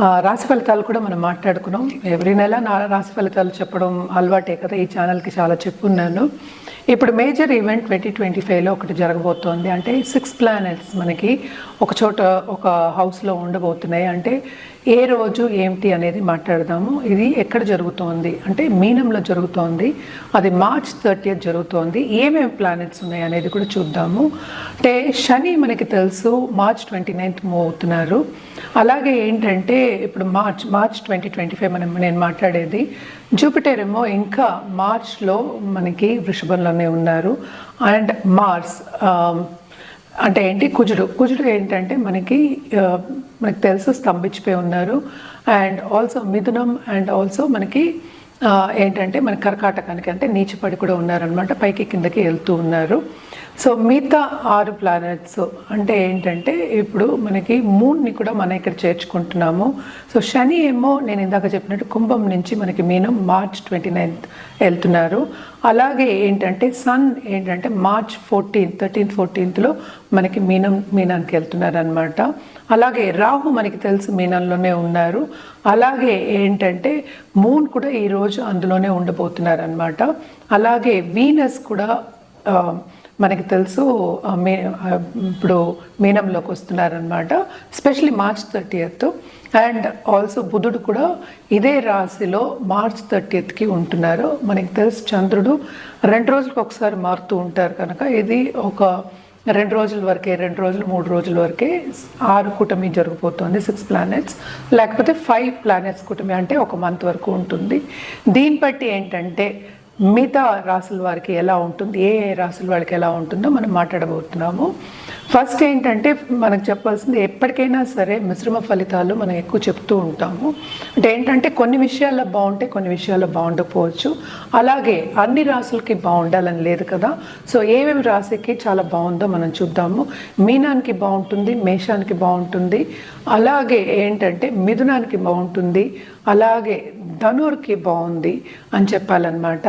రాశి ఫలితాలు కూడా మనం మాట్లాడుకున్నాం. ఎవ్రీ నెల నా రాశి ఫలితాలు చెప్పడం అలవాటే కదా ఈ ఛానల్కి చాలా చెప్పున్నాను. ఇప్పుడు మేజర్ ఈవెంట్ ట్వంటీ ట్వంటీ ఫైవ్లో ఒకటి జరగబోతోంది. అంటే సిక్స్ ప్లానెట్స్ మనకి ఒక చోట ఒక హౌస్లో ఉండబోతున్నాయి. అంటే ఏ రోజు ఏమిటి అనేది మాట్లాడదాము. ఇది ఎక్కడ జరుగుతోంది? అంటే మీనంలో జరుగుతోంది. అది మార్చ్ థర్టీ జరుగుతోంది. ఏమేమి ప్లానెట్స్ ఉన్నాయి అనేది కూడా చూద్దాము. అంటే శని మనకి తెలుసు మార్చ్ ట్వంటీ నైన్త్ మూవ్ అవుతున్నారు. అలాగే ఏంటంటే ఇప్పుడు March March twenty twenty five మనం నేను మాట్లాడేది. జూపిటర్ ఏమో ఇంకా మార్చ్లో మనకి వృషభంలోనే ఉన్నారు. అండ్ మార్స్ అంటే ఏంటి? కుజుడు. కుజుడు ఏంటంటే మనకి మనకు తెలుసు స్తంభించిపోయి ఉన్నారు. అండ్ ఆల్సో మిథునం అండ్ ఆల్సో మనకి ఏంటంటే మన కర్కాటకానికి అంటే నీచిపడి కూడా ఉన్నారనమాట పైకి కిందకి వెళ్తూ ఉన్నారు. సో మిగతా ఆరు ప్లానెట్స్ అంటే ఏంటంటే ఇప్పుడు మనకి మూన్ని కూడా మనం ఇక్కడ చేర్చుకుంటున్నాము. సో శని ఏమో నేను ఇందాక చెప్పినట్టు కుంభం నుంచి మనకి మీనం మార్చ్ ట్వంటీ నైన్త్ వెళ్తున్నారు. అలాగే ఏంటంటే సన్ ఏంటంటే మార్చ్ ఫోర్టీన్త్ థర్టీన్త్ ఫోర్టీన్త్లో మనకి మీనం మీనానికి వెళ్తున్నారు అనమాట అలాగే రాహు మనకి తెలుసు మీనంలోనే ఉన్నారు. అలాగే ఏంటంటే మూన్ కూడా ఈరోజు రోజు అందులోనే ఉండబోతున్నారనమాట అలాగే వీనస్ కూడా మనకి తెలుసు మే ఇప్పుడు మీనంలోకి వస్తున్నారనమాట specially March thirtieth and also బుధుడు కూడా ఇదే రాశిలో మార్చ్ థర్టీయత్కి ఉంటున్నారు. మనకి తెలుసు చంద్రుడు రెండు రోజులకు ఒకసారి మారుతూ ఉంటారు కనుక ఇది ఒక రెండు రోజుల వరకే రెండు రోజులు మూడు రోజుల వరకే ఆరు కూటమి జరిగిపోతుంది సిక్స్ ప్లానెట్స్ లేకపోతే ఫైవ్ ప్లానెట్స్ కూటమి అంటే ఒక మంత్ వరకు ఉంటుంది. దీన్ని బట్టి ఏంటంటే మిగతా రాసుల వారికి ఎలా ఉంటుంది ఏ ఏ రాసుల వాళ్ళకి ఎలా ఉంటుందో మనం మాట్లాడబోతున్నాము. ఫస్ట్ ఏంటంటే మనకు చెప్పాల్సింది ఎప్పటికైనా సరే మిశ్రమ ఫలితాలు మనం ఎక్కువ చెప్తూ ఉంటాము. అంటే ఏంటంటే కొన్ని విషయాల్లో బాగుంటే కొన్ని విషయాల్లో బాగుండకపోవచ్చు. అలాగే అన్ని రాసులకి బాగుండాలని లేదు కదా. సో ఏమేమి రాశికి చాలా బాగుందో మనం చూద్దాము. మీనానికి బాగుంటుంది మేషానికి బాగుంటుంది. అలాగే ఏంటంటే మిథునానికి బాగుంటుంది. అలాగే ధనుర్కి బాగుంది అని చెప్పాలన్నమాట.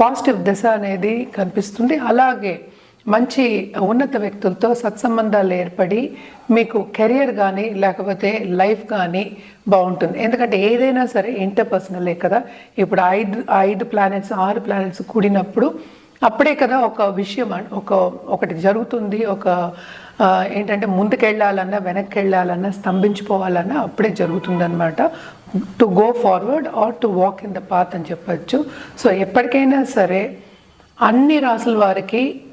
పాజిటివ్ దశ అనేది కనిపిస్తుంది. అలాగే మంచి ఉన్నత వ్యక్తులతో సత్సంబంధాలు ఏర్పడి మీకు కెరియర్ కానీ లేకపోతే లైఫ్ కానీ బాగుంటుంది. ఎందుకంటే ఏదైనా సరే ఇంటర్పర్సనలే కదా. ఇప్పుడు ఐదు ఐదు ప్లానెట్స్ ఆరు ప్లానెట్స్ కూడినప్పుడు అప్పుడే కదా ఒక విషయం ఒక ఒకటి జరుగుతుంది ఒక ఏంటంటే ముందుకెళ్ళాలన్నా వెనక్కి వెళ్ళాలన్నా స్తంభించిపోవాలన్నా అప్పుడే జరుగుతుందనమాట to go forward or to walk in the path అని చెప్పచ్చు. సో ఎప్పటికైనా సరే అన్ని రాసుల వారికి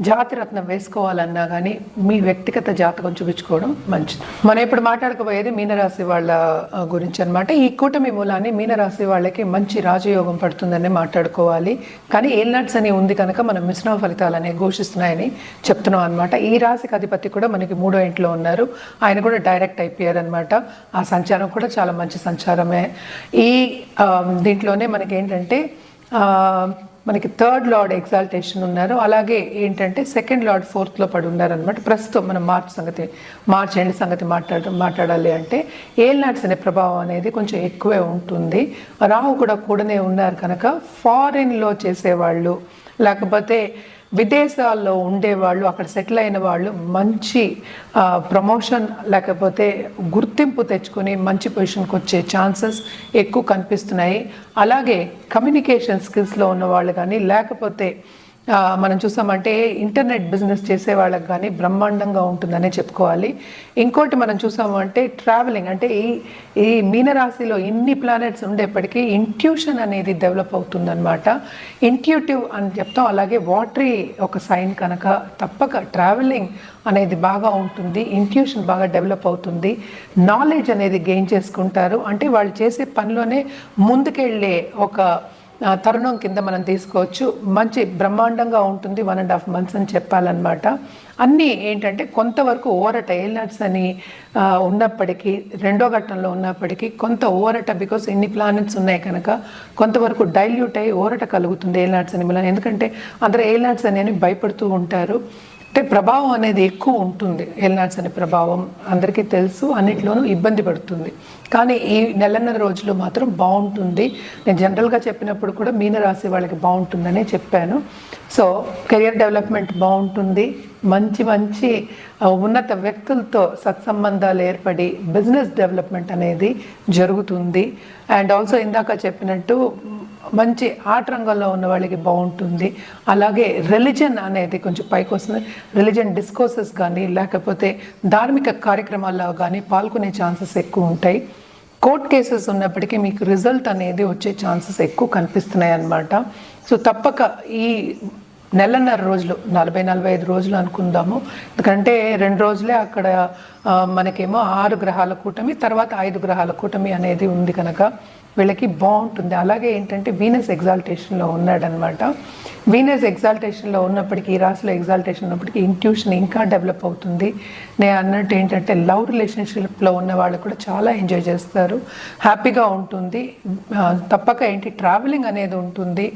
జాతిరత్నం వేసుకోవాలన్నా కానీ మీ వ్యక్తిగత జాతకం చూపించుకోవడం మంచిది. మనం ఇప్పుడు మాట్లాడకపోయేది మీనరాశి వాళ్ళ గురించి అన్నమాట. ఈ కూటమి మూలాన్ని మీనరాశి వాళ్ళకి మంచి రాజయోగం పడుతుందని మాట్లాడుకోవాలి. కానీ ఏల్నట్స్ అని ఉంది కనుక మనం మిశ్రమ ఫలితాలు అనేవి ఘోషిస్తున్నాయని చెప్తున్నాం అనమాట ఈ రాశికి అధిపతి కూడా మనకి మూడో ఇంట్లో ఉన్నారు. ఆయన కూడా డైరెక్ట్ అయిపోయారు అనమాట ఆ సంచారం కూడా చాలా మంచి సంచారమే. ఈ దీంట్లోనే మనకి ఏంటంటే మనకి థర్డ్ లార్డ్ ఎగ్జాల్టేషన్ ఉన్నారు. అలాగే ఏంటంటే సెకండ్ లార్డ్ ఫోర్త్లో పడి ఉన్నారనమాట ప్రస్తుతం మనం మార్చ్ సంగతి మార్చ్ ఎండ్ సంగతి మాట్లాడ మాట్లాడాలి అంటే ఏల్నాట్స్ అనే ప్రభావం అనేది కొంచెం ఎక్కువే ఉంటుంది. రాహు కూడా కూడానే ఉన్నారు కనుక ఫారిన్లో చేసేవాళ్ళు లేకపోతే విదేశాల్లో ఉండేవాళ్ళు అక్కడ సెటిల్ అయిన వాళ్ళు మంచి ప్రమోషన్ లేకపోతే గుర్తింపు తెచ్చుకొని మంచి పొజిషన్కి వచ్చే ఛాన్సెస్ ఎక్కువ కనిపిస్తున్నాయి. అలాగే కమ్యూనికేషన్ స్కిల్స్లో ఉన్న వాళ్ళు కానీ లేకపోతే మనం చూసామంటే ఇంటర్నెట్ బిజినెస్ చేసే వాళ్ళకి కానీ బ్రహ్మాండంగా ఉంటుందనే చెప్పుకోవాలి. ఇంకోటి మనం చూసామంటే ట్రావెలింగ్ అంటే ఈ ఈ మీనరాశిలో ఇన్ని ప్లానెట్స్ ఉండేప్పటికీ ఇంట్యూషన్ అనేది డెవలప్ అవుతుందన్నమాట. ఇంట్యూటివ్ అని చెప్తాం అలాగే వాటరీ ఒక సైన్ కనుక తప్పక ట్రావెలింగ్ అనేది బాగా ఉంటుంది ఇంట్యూషన్ బాగా డెవలప్ అవుతుంది. నాలెడ్జ్ అనేది గెయిన్ చేసుకుంటారు అంటే వాళ్ళు చేసే పనిలోనే ముందుకెళ్ళే ఒక తరుణం కింద మనం తీసుకోవచ్చు. మంచి బ్రహ్మాండంగా ఉంటుంది వన్ అండ్ హాఫ్ మంత్స్ అని చెప్పాలన్నమాట. అన్నీ ఏంటంటే కొంతవరకు ఓరట ఏల్నట్స్ అని ఉన్నప్పటికీ రెండో ఘట్టంలో ఉన్నప్పటికీ కొంత ఓరట బికాస్ ఇన్ని ప్లానెట్స్ ఉన్నాయి కనుక కొంతవరకు డైల్యూట్ అయ్యి ఓరట కలుగుతుంది ఏల్నాట్స్ అని. మూలన ఎందుకంటే అందరూ ఏల్నాట్స్ అని అని భయపడుతూ ఉంటారు. అంటే ప్రభావం అనేది ఎక్కువ ఉంటుంది. ఎల్నాట్స్ అనే ప్రభావం అందరికీ తెలుసు అన్నిట్లోనూ ఇబ్బంది పడుతుంది. కానీ ఈ నెలన్నర రోజులు మాత్రం బాగుంటుంది. నేను జనరల్గా చెప్పినప్పుడు కూడా మీన మీనరాశి వాళ్ళకి బాగుంటుందనే చెప్పాను. సో కెరియర్ డెవలప్మెంట్ బాగుంటుంది. మంచి మంచి ఉన్నత వ్యక్తులతో సత్సంబంధాలు ఏర్పడి బిజినెస్ డెవలప్మెంట్ అనేది జరుగుతుంది. అండ్ ఆల్సో ఇందాక చెప్పినట్టు మంచి ఆట రంగంలో ఉన్న వాళ్ళకి బాగుంటుంది. అలాగే రిలిజన్ అనేది కొంచెం పైకి వస్తుంది. రిలిజన్ డిస్కోర్సెస్ కానీ లేకపోతే ధార్మిక కార్యక్రమాల్లో కానీ పాల్గొనే ఛాన్సెస్ ఎక్కువ ఉంటాయి. కోర్ట్ కేసెస్ ఉన్నప్పటికీ మీకు రిజల్ట్ అనేది వచ్చే ఛాన్సెస్ ఎక్కువ కనిపిస్తున్నాయి అన్నమాట. సో తప్పక ఈ నెలన్నర రోజులు నలభై నలభై ఐదు రోజులు అనుకుందాము. ఎందుకంటే రెండు రోజులే అక్కడ మనకేమో ఆరు గ్రహాల కూటమి తర్వాత ఐదు గ్రహాల కూటమి అనేది ఉంది కనుక. వీళ్ళకి బాగుంటుంది. అలాగే ఏంటంటే వీనస్ ఎగ్జాల్టేషన్లో ఉన్నాడనమాట వీనస్ ఎగ్జాల్టేషన్లో ఉన్నప్పటికీ ఈ రాశిలో ఎగ్జాల్టేషన్ ఉన్నప్పటికీ ఇంట్యూషన్ ఇంకా డెవలప్ అవుతుంది. నేను అన్నట్టు ఏంటంటే లవ్ రిలేషన్షిప్లో ఉన్న వాళ్ళు కూడా చాలా ఎంజాయ్ చేస్తారు. హ్యాపీగా ఉంటుంది. తప్పక ఏంటి ట్రావెలింగ్ అనేది ఉంటుంది.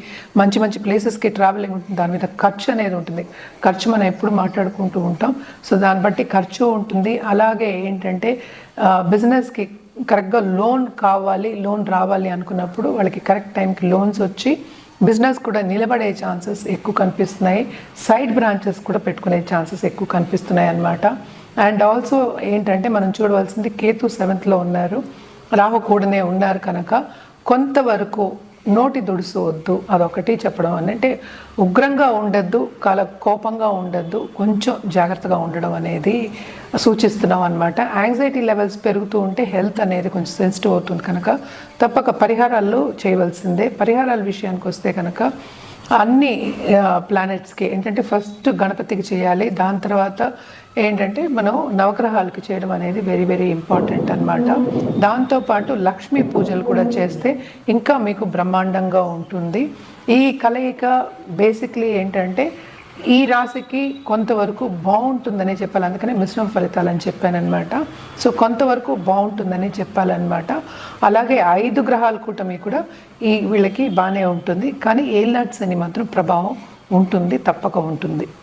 మంచి మంచి ప్లేసెస్కి ట్రావెలింగ్ ఉంటుంది. దాని మీద ఖర్చు అనేది ఉంటుంది. ఖర్చు మనం ఎప్పుడు మాట్లాడుకుంటూ ఉంటాం. సో దాన్ని బట్టి ఖర్చు ఉంటుంది. అలాగే ఏంటంటే బిజినెస్కి కరెక్ట్గా లోన్ కావాలి లోన్ రావాలి అనుకున్నప్పుడు వాళ్ళకి కరెక్ట్ టైంకి లోన్స్ వచ్చి బిజినెస్ కూడా నిలబడే ఛాన్సెస్ ఎక్కువ కనిపిస్తున్నాయి. సైడ్ బ్రాంచెస్ కూడా పెట్టుకునే ఛాన్సెస్ ఎక్కువ కనిపిస్తున్నాయి అన్నమాట. అండ్ ఆల్సో ఏంటంటే మనం చూడవలసింది కేతు సెవెంత్లో ఉన్నారు. రాహు కూడానే ఉన్నారు కనుక కొంతవరకు నోటి దుడుసు వద్దు అదొకటి చెప్పడం అని. అంటే ఉగ్రంగా ఉండద్దు కాల కోపంగా ఉండద్దు కొంచెం జాగ్రత్తగా ఉండడం అనేది సూచిస్తున్నాం అనమాట యాంగ్జైటీ లెవెల్స్ పెరుగుతూ ఉంటే హెల్త్ అనేది కొంచెం సెన్సిటివ్ అవుతుంది కనుక తప్పక పరిహారాలు చేయవలసిందే. పరిహారాల విషయానికి వస్తే కనుక అన్ని ప్లానెట్స్కి ఏంటంటే ఫస్ట్ గణపతికి చేయాలి దాని తర్వాత ఏంటంటే మనం నవగ్రహాలకి చేయడం అనేది వెరీ వెరీ ఇంపార్టెంట్ అనమాట దాంతోపాటు లక్ష్మీ పూజలు కూడా చేస్తే ఇంకా మీకు బ్రహ్మాండంగా ఉంటుంది. ఈ కలయిక బేసిక్లీ ఏంటంటే ఈ రాశికి కొంతవరకు బాగుంటుందని చెప్పాలి. అందుకనే మిశ్రమ ఫలితాలు అని చెప్పానమాట సో కొంతవరకు బాగుంటుందని చెప్పాలన్నమాట. అలాగే ఐదు గ్రహాల కూటమి కూడా ఈ వీళ్ళకి బాగానే ఉంటుంది. కానీ ఏల్నాట్స్ అని మాత్రం ప్రభావం ఉంటుంది తప్పక ఉంటుంది.